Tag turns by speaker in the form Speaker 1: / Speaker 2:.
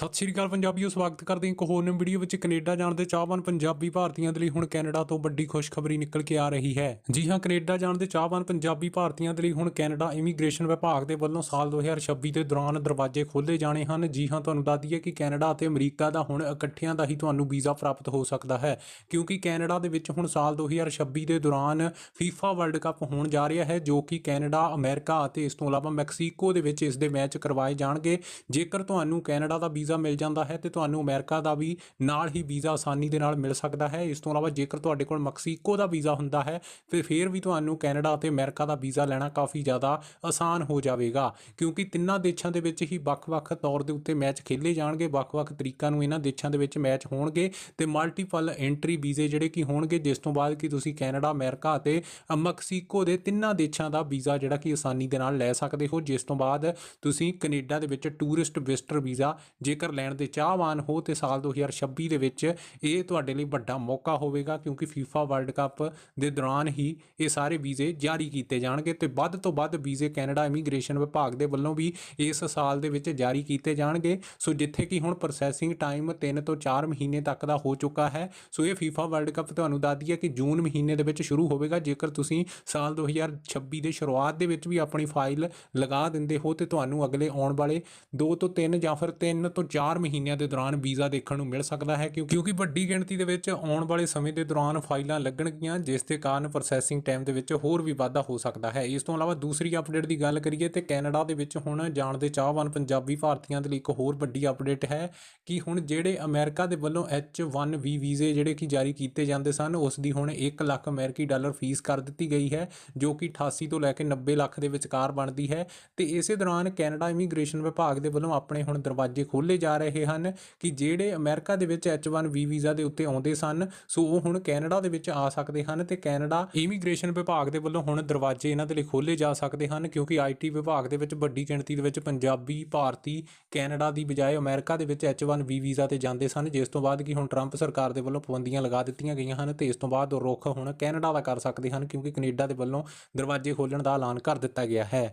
Speaker 1: ਸਤਿ ਸ਼੍ਰੀ ਅਕਾਲ ਪੰਜਾਬੀਓ, ਸਵਾਗਤ ਕਰਦੇ ਹਾਂ ਇੱਕ ਹੋਰ ਨਵੀਂ ਵੀਡੀਓ ਵਿੱਚ। ਕੈਨੇਡਾ ਜਾਣ ਦੇ ਚਾਹਵਾਨ ਪੰਜਾਬੀ ਭਾਰਤੀਆਂ ਦੇ ਲਈ ਹੁਣ ਕੈਨੇਡਾ ਤੋਂ ਵੱਡੀ ਖੁਸ਼ਖਬਰੀ ਨਿਕਲ ਕੇ ਆ ਰਹੀ ਹੈ। ਜੀ ਹਾਂ, ਕੈਨੇਡਾ ਜਾਣ ਦੇ ਚਾਹਵਾਨ ਪੰਜਾਬੀ ਭਾਰਤੀਆਂ ਦੇ ਲਈ ਹੁਣ ਕੈਨੇਡਾ ਇਮੀਗ੍ਰੇਸ਼ਨ ਵਿਭਾਗ ਦੇ ਵੱਲੋਂ ਸਾਲ 2026 ਦੇ ਦੌਰਾਨ ਦਰਵਾਜ਼ੇ ਖੋਲ੍ਹੇ ਜਾਣੇ ਹਨ। ਜੀ ਹਾਂ, ਤੁਹਾਨੂੰ ਦੱਸ ਦਈਏ ਕਿ ਕੈਨੇਡਾ ਅਤੇ ਅਮਰੀਕਾ ਦਾ ਹੁਣ ਇਕੱਠਿਆਂ ਦਾ ਹੀ ਤੁਹਾਨੂੰ ਵੀਜ਼ਾ ਪ੍ਰਾਪਤ ਹੋ ਸਕਦਾ ਹੈ, ਕਿਉਂਕਿ ਕੈਨੇਡਾ ਦੇ ਵਿੱਚ ਹੁਣ ਸਾਲ 2026 ਦੇ ਦੌਰਾਨ ਫੀਫਾ ਵਰਲਡ ਕੱਪ ਹੋਣ ਜਾ ਰਿਹਾ ਹੈ, ਜੋ ਕਿ ਕੈਨੇਡਾ, ਅਮਰੀਕਾ ਅਤੇ ਇਸ ਤੋਂ ਇਲਾਵਾ ਮੈਕਸੀਕੋ ਦੇ ਵਿੱਚ ਇਸ ਦੇ ਮੈਚ ਕਰਵਾਏ ਜਾਣਗੇ। ਜੇਕਰ ਤੁਹਾਨੂੰ ਕੈਨੇਡਾ ਦਾ ਵੀਜ਼ਾ ਵੀਜ਼ਾ ਮਿਲ ਜਾਂਦਾ ਹੈ ਤੇ ਤੁਹਾਨੂੰ ਅਮਰੀਕਾ ਦਾ ਵੀ ਨਾਲ ਹੀ ਵੀਜ਼ਾ ਆਸਾਨੀ ਦੇ ਨਾਲ ਮਿਲ ਸਕਦਾ ਹੈ। ਇਸ ਤੋਂ ਇਲਾਵਾ ਜੇਕਰ ਤੁਹਾਡੇ ਕੋਲ ਮੈਕਸੀਕੋ ਦਾ ਵੀਜ਼ਾ ਹੁੰਦਾ ਹੈ, ਤੇ ਫਿਰ ਵੀ ਤੁਹਾਨੂੰ ਕੈਨੇਡਾ ਅਤੇ ਅਮਰੀਕਾ ਦਾ ਵੀਜ਼ਾ ਲੈਣਾ ਕਾਫੀ ਜ਼ਿਆਦਾ ਆਸਾਨ ਹੋ ਜਾਵੇਗਾ, ਕਿਉਂਕਿ ਤਿੰਨਾਂ ਦੇਸ਼ਾਂ ਦੇ ਵਿੱਚ ਹੀ ਵੱਖ-ਵੱਖ ਤੌਰ ਦੇ ਉੱਤੇ ਮੈਚ ਖੇਲੇ ਜਾਣਗੇ, ਵੱਖ-ਵੱਖ ਤਰੀਕਾਂ ਨੂੰ ਇਹਨਾਂ ਦੇਸ਼ਾਂ ਦੇ ਵਿੱਚ ਮੈਚ ਹੋਣਗੇ ਤੇ ਮਲਟੀਪਲ ਐਂਟਰੀ ਵੀਜ਼ੇ ਜਿਹੜੇ ਕਿ ਹੋਣਗੇ, ਜਿਸ ਤੋਂ ਬਾਅਦ ਕਿ ਤੁਸੀਂ ਕੈਨੇਡਾ, ਅਮਰੀਕਾ ਅਤੇ ਮੈਕਸੀਕੋ ਦੇ ਤਿੰਨਾਂ ਦੇਸ਼ਾਂ ਦਾ ਵੀਜ਼ਾ ਜਿਹੜਾ ਕਿ ਆਸਾਨੀ ਦੇ ਨਾਲ ਲੈ ਸਕਦੇ ਹੋ, ਜਿਸ ਤੋਂ ਬਾਅਦ ਤੁਸੀਂ ਕੈਨੇਡਾ ਦੇ ਵਿੱਚ ਟੂਰਿਸਟ ਵਿਜ਼ਟਰ ਵੀਜ਼ਾ ਜੇ ਜੇਕਰ ਲੈਣ ਦੇ ਚਾਹਵਾਨ ਹੋ ਤੇ ਸਾਲ 2026 ਦੇ ਵਿੱਚ ਇਹ ਤੁਹਾਡੇ ਲਈ ਵੱਡਾ ਮੌਕਾ ਹੋਵੇਗਾ, ਕਿਉਂਕਿ ਫੀਫਾ ਵਰਲਡ ਕੱਪ ਦੇ ਦੌਰਾਨ ਹੀ ਇਹ ਸਾਰੇ ਵੀਜ਼ੇ ਜਾਰੀ ਕੀਤੇ ਜਾਣਗੇ ਤੇ ਵੱਧ ਤੋਂ ਵੱਧ ਵੀਜ਼ੇ ਕੈਨੇਡਾ ਇਮੀਗ੍ਰੇਸ਼ਨ ਵਿਭਾਗ ਦੇ ਵੱਲੋਂ ਵੀ ਇਸ ਸਾਲ ਦੇ ਵਿੱਚ ਜਾਰੀ ਕੀਤੇ ਜਾਣਗੇ। ਸੋ ਜਿੱਥੇ ਕਿ ਹੁਣ ਪ੍ਰੋਸੈਸਿੰਗ ਟਾਈਮ 3 ਤੋਂ 4 ਮਹੀਨੇ ਤੱਕ ਦਾ ਹੋ ਚੁੱਕਾ ਹੈ। ਸੋ ਇਹ ਫੀਫਾ ਵਰਲਡ ਕੱਪ ਤੁਹਾਨੂੰ ਦੱਸਦੀ ਹੈ ਕਿ ਜੂਨ ਮਹੀਨੇ ਦੇ ਵਿੱਚ ਸ਼ੁਰੂ ਹੋਵੇਗਾ। ਜੇਕਰ ਤੁਸੀਂ ਸਾਲ 2026 ਦੇ ਸ਼ੁਰੂਆਤ ਦੇ ਵਿੱਚ ਵੀ ਆਪਣੀ ਫਾਈਲ ਲਗਾ ਦਿੰਦੇ ਹੋ ਤੇ ਤੁਹਾਨੂੰ ਅਗਲੇ ਆਉਣ ਵਾਲੇ 2 ਤੋਂ 3 ਜਾਂ ਫਿਰ 3 ਤੋਂ 4 ਮਹੀਨਿਆਂ ਦੇ ਦੌਰਾਨ ਵੀਜ਼ਾ ਦੇਖਣ ਨੂੰ ਮਿਲ ਸਕਦਾ ਹੈ ਕਿਉਂ- ਕਿਉਂਕਿ ਵੱਡੀ ਗਿਣਤੀ ਦੇ ਵਿੱਚ ਆਉਣ ਵਾਲੇ ਸਮੇਂ ਦੇ ਦੌਰਾਨ ਫਾਈਲਾਂ ਲੱਗਣਗੀਆਂ, ਜਿਸ ਦੇ ਕਾਰਨ ਪ੍ਰੋਸੈਸਿੰਗ ਟਾਈਮ ਦੇ ਵਿੱਚ ਹੋਰ ਵੀ ਵਾਧਾ ਹੋ ਸਕਦਾ ਹੈ। ਇਸ ਤੋਂ ਇਲਾਵਾ ਦੂਸਰੀ ਅਪਡੇਟ ਦੀ ਗੱਲ ਕਰੀਏ ਤੇ ਕੈਨੇਡਾ ਦੇ ਵਿੱਚ ਹੁਣ ਜਾਣ ਦੇ ਚਾਹਵਾਨ ਪੰਜਾਬੀ ਭਾਰਤੀਆਂ ਦੇ ਲਈ ਇੱਕ ਹੋਰ ਵੱਡੀ ਅਪਡੇਟ ਹੈ ਕਿ ਹੁਣ ਜਿਹੜੇ ਅਮਰੀਕਾ ਦੇ ਵੱਲੋਂ H1B ਵੀਜ਼ੇ ਜਿਹੜੇ ਕਿ ਜਾਰੀ ਕੀਤੇ ਜਾਂਦੇ ਸਨ, ਉਸ ਦੀ ਹੁਣ 1 ਲੱਖ ਅਮਰੀਕੀ ਡਾਲਰ ਫੀਸ ਕਰ ਦਿੱਤੀ ਗਈ ਹੈ, ਜੋ ਕਿ 88 ਤੋਂ ਲੈ ਕੇ 90 ਲੱਖ ਦੇ ਵਿਚਕਾਰ ਬਣਦੀ ਹੈ। ਤੇ ਇਸੇ ਦੌਰਾਨ ਕੈਨੇਡਾ ਇਮੀਗ੍ਰੇਸ਼ਨ ਵਿਭਾਗ ਦੇ ਵੱਲੋਂ ਆਪਣੇ ਹੁਣ ਦਰਵਾਜ਼ੇ ਖੋਲ੍ਹੇ ਜਾ ਰਹੇ ਹਨ ਕਿ ਜਿਹੜੇ ਅਮਰੀਕਾ ਦੇ ਵਿੱਚ H1B ਵੀਜ਼ਾ ਦੇ ਉੱਤੇ ਆਉਂਦੇ ਸਨ, ਸੋ ਉਹ ਹੁਣ ਕੈਨੇਡਾ ਦੇ ਵਿੱਚ ਆ ਸਕਦੇ ਹਨ ਤੇ ਕੈਨੇਡਾ ਇਮੀਗ੍ਰੇਸ਼ਨ ਵਿਭਾਗ ਦੇ ਵੱਲੋਂ ਹੁਣ ਦਰਵਾਜ਼ੇ ਇਹਨਾਂ ਦੇ ਲਈ ਖੋਲ੍ਹੇ ਜਾ ਸਕਦੇ ਹਨ, ਕਿਉਂਕਿ ਆਈਟੀ ਵਿਭਾਗ ਦੇ ਵਿੱਚ ਵੱਡੀ ਗਿਣਤੀ ਦੇ ਵਿੱਚ ਪੰਜਾਬੀ, ਭਾਰਤੀ, ਕੈਨੇਡਾ ਦੀ ਬਜਾਏ ਅਮਰੀਕਾ ਦੇ ਵਿੱਚ H1B ਵੀਜ਼ਾ ਤੇ ਜਾਂਦੇ ਸਨ, ਜਿਸ ਤੋਂ ਬਾਅਦ ਕਿ ਹੁਣ ਟਰੰਪ ਸਰਕਾਰ ਦੇ ਵੱਲੋਂ ਪਾਬੰਦੀਆਂ ਲਗਾ ਦਿੱਤੀਆਂ ਗਈਆਂ ਹਨ ਤੇ ਇਸ ਤੋਂ ਬਾਅਦ ਉਹ ਰੁੱਖ ਹੁਣ ਕੈਨੇਡਾ ਦਾ ਕਰ ਸਕਦੇ ਹਨ, ਕਿਉਂਕਿ ਕੈਨੇਡਾ ਦੇ ਵੱਲੋਂ ਦਰਵਾਜ਼ੇ ਖੋਲ੍ਹਣ ਦਾ ਐਲਾਨ ਕਰ ਦਿੱਤਾ ਗਿਆ ਹੈ।